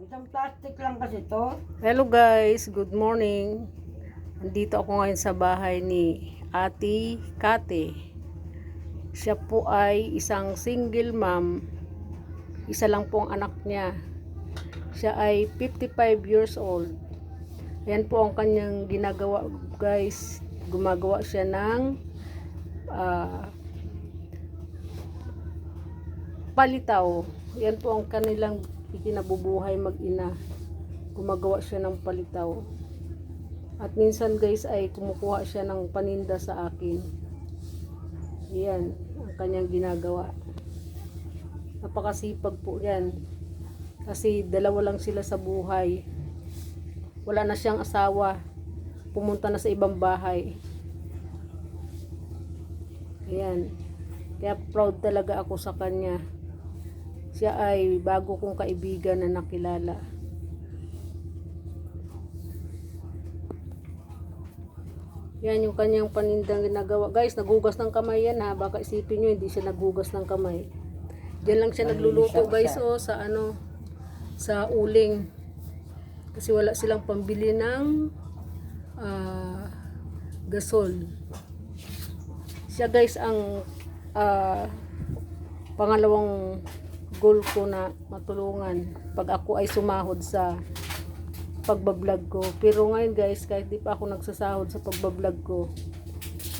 Isang plastic lang kasi to. Hello guys, good morning. Nandito ako ngayon sa bahay ni Ate Kate. Siya po ay isang single mom. Isa lang po ang anak niya. Siya ay 55 years old. Yan po ang kanyang ginagawa guys. Gumagawa siya ng ah, palitaw. Yan po ang kanilang ikinabubuhay mag-ina. Gumagawa siya ng palitaw. At minsan guys ay kumukuha siya ng paninda sa akin. Yan ang kanyang ginagawa. Napakasipag po yan. Kasi dalawa lang sila sa buhay. Wala na siyang asawa. Pumunta na sa ibang bahay. Ayan. Kaya proud talaga ako sa kanya. Siya ay bago kong kaibigan na nakilala. Yan yung kanyang panindang ginagawa. Guys, nagugas ng kamay yan ha. Baka isipin nyo, hindi siya nagugas ng kamay. Diyan lang siya nagluluto guys oh, sa ano, sa uling. Kasi wala silang pambili ng ah, gasol. Siya guys ang ah, pangalawang goal ko na matulungan pag ako ay sumahod sa pagbablog ko. Pero ngayon guys, kahit di pa ako nagsasahod sa pagbablog ko,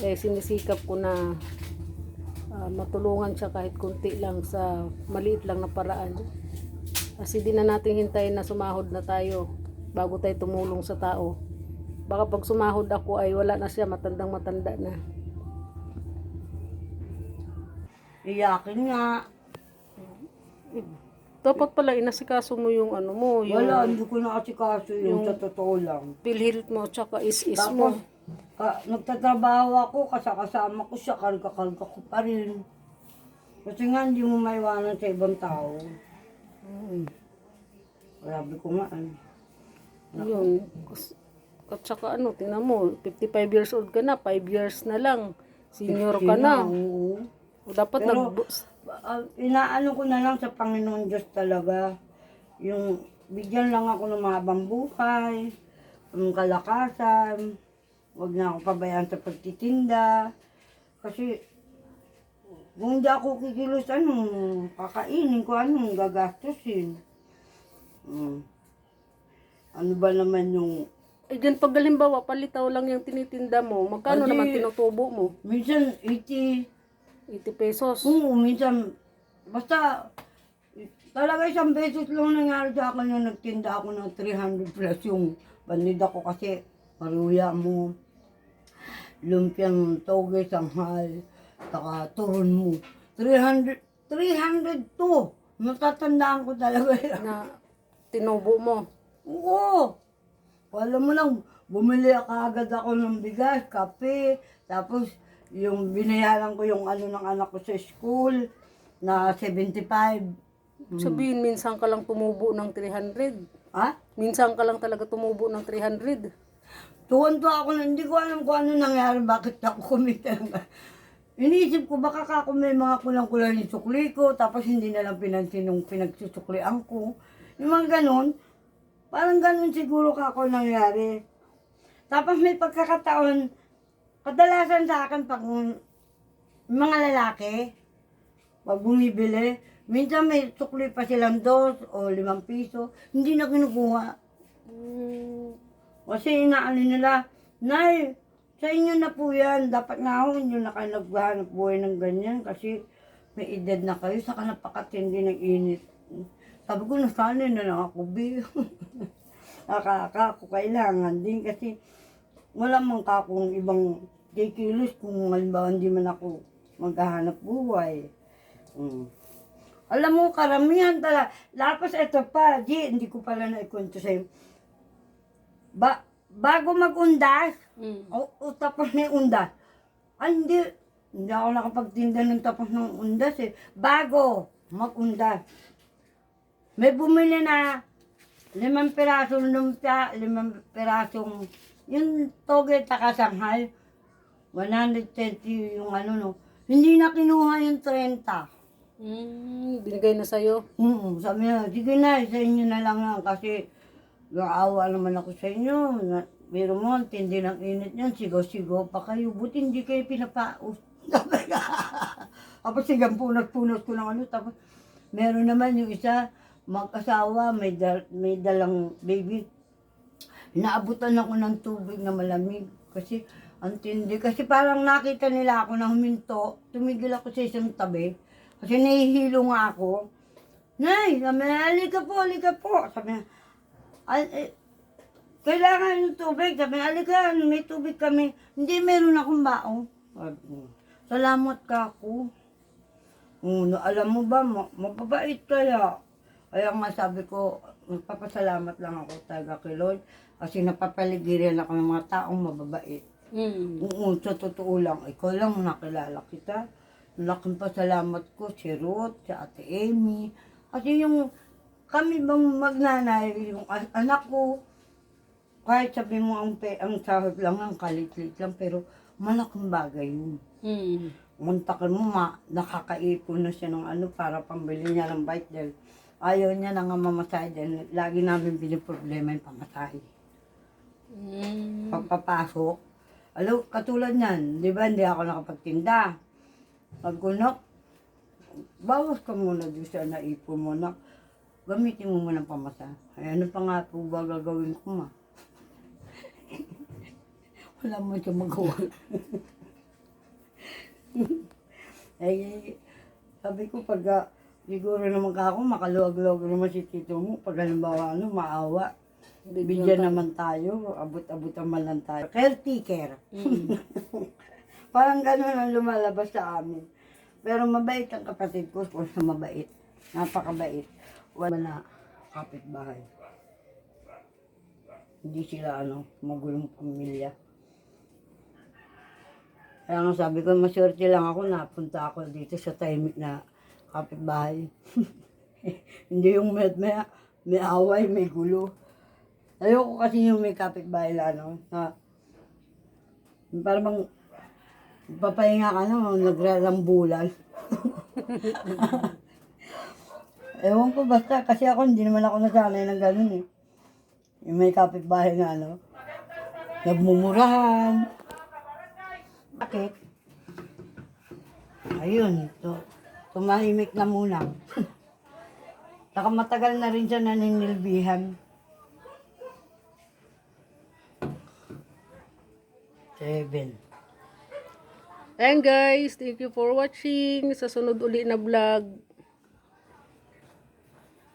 eh sinisikap ko na ah, matulungan siya kahit kunti lang sa maliit lang na paraan. Kasi di na natin hintayin na sumahod na tayo bago tayo tumulong sa tao. Baka pag sumahod ako ay wala na siya, matandang matanda na. Iyakin nga. Dapat pala inasikaso mo yung ano mo, yung Wala, hindi ko na kasi kaso yung, sa totoo lang. pilhilt mo, tsaka is-is Tapos, mo. ka, nagtatrabaho ako, kasakasama ko siya, karga-karga ko pa rin. Kasi nga, hindi mo maiwanan sa ibang tao. Mm. Grabe ko nga. ano. Yun. Kas- At saka ano, tingnan mo, 55 years old ka na, 5 years na lang. Senior ka na. Oo. Dapat Pero- nag... Ah, inaano ko na lang sa Panginoon Diyos talaga. Yung bigyan lang ako ng mahabang buhay, ng kalakasan, huwag na ako pabayaan sa pagtitinda. Kasi kung hindi ako kikilos, anong kakainin ko, anong gagastusin. Hmm. Ano ba naman yung... Eh, dyan pag halimbawa, palitaw lang yung tinitinda mo, magkano Adi- naman tinutubo mo? Minsan, 80, 80 pesos. Oo, minsan, basta, talaga isang beses lang nangyari sa akin na nagtinda ako ng 300 plus yung bandida ko kasi paruya mo, lumpiang toge, sanghal, saka turon mo. 300, 300 to. Matatandaan ko talaga yan. Na tinubo mo. Oo. Alam mo lang, bumili ako agad ako ng bigas, kape, tapos yung binayaran ko yung ano ng anak ko sa school na 75. Sabihin, minsan ka lang tumubo ng 300. Ha? Minsan ka lang talaga tumubo ng 300. Tuwan-tuwa ako na hindi ko alam kung ano nangyari, bakit ako kumita ng... Iniisip ko baka kako may mga kulang-kulang yung sukli ko, tapos hindi na lang pinansin nung pinagsusuklian ko. Yung mga ganun, parang ganun siguro kako nangyari. Tapos may pagkakataon, kadalasan sa akin pag mga lalaki, pag bumibili, minsan may sukli pa silang dos o limang piso, hindi na kinukuha. Hmm, Kasi inaano nila, Nay, sa inyo na po yan. Dapat nga ho, inyo na kayo naghahanap buhay ng ganyan kasi may edad na kayo, saka napakatindi ng init. Sabi ko, nasanay na lang ako. Nakaka ako kailangan din kasi wala man ka akong ibang kikilos kung halimbawa hindi man ako maghahanap buhay. Mm. Alam mo, karamihan talaga. Lapos ito pa, di, hindi ko pala naikwento sa'yo. Ba, bago mag-undas, hmm. o, o tapos na yung undas. Ay, hindi. Hindi ako nakapagtinda ng tapos ng undas eh. Bago mag-undas. May bumili na limang pirasong lumpia, limang pirasong yung toge takasanghal. 120 yung ano no. Hindi na kinuha yung 30. Mm, binigay na sa'yo. Mm, sabi niya, sige na, sa inyo na lang yan kasi naawa naman ako sa inyo. Na, pero mo, tindi ng init niyan, sigaw-sigaw pa kayo. Buti hindi kayo ka. Tapos sigang punas-punas ko ng ano. Tapos meron naman yung isa, mag-asawa, may, dal- may dalang baby. Inaabutan ako ng tubig na malamig. Kasi ang tindi. Kasi parang nakita nila ako na huminto. Tumigil ako sa isang tabi. Kasi nahihilo nga ako. Nay, sabi niya, halika po, halika po. Sabi "Ay, eh, kailangan ng tubig. Sabi niya, halika, may tubig kami. Hindi, meron akong baong. Salamat ka ako. Mm, alam mo ba, ma- mababait kaya. Kaya nga sabi ko, magpapasalamat lang ako talaga kay Lord. Kasi napapaligiran ako ng mga taong mababait. Mm. Oo, sa totoo lang, ikaw lang nakilala kita. Laking pasalamat ko si Ruth, si Ate Amy. Kasi yung kami bang magnanay, yung anak ko, kahit sabi mo ang, pe, ang sahod lang, ang kalit-lit lang, pero malaking bagay yun. Mm. Muntakin mo, ma, nakakaipon na siya ng ano para pambili niya ng bike dahil ayaw niya na nga mamasahe dahil lagi namin piniproblema yung pamasahe Mm. pagpapasok. Alo, katulad niyan, di ba hindi ako nakapagtinda. Pag kunak, bawas ka muna doon sa naipon mo na gamitin mo muna pamasa. Ay, ano pa nga po ba gagawin ko ma? Wala mo siya magawa. ay, sabi ko pag ah, siguro naman ka ako, makaluwag-luwag naman si tito mo. Pag halimbawa ano, maawa. Bigyan naman tayo, abot-abutan man lang tayo. Caretaker. Mm. Parang gano'n ang lumalabas sa amin. Pero mabait ang kapatid ko, kung sa mabait. Napakabait. Wala na kapitbahay. Hindi sila ano, magulong pamilya. Kaya nga sabi ko, maswerte lang ako, napunta ako dito sa timing na kapitbahay. Hindi yung may, may, may away, may gulo. Ayoko kasi yung may kapitbahay na ano, na parang papahinga ka na, nagrarambulan. Ewan ko basta, kasi ako hindi naman ako nasanay ng ganun eh. Yung may kapitbahay na ano, nagmumurahan. Bakit? Ayun, to, tumahimik na muna. Saka matagal na rin siya naninilbihan. Seven. And guys, thank you for watching. Sa sunod uli na vlog,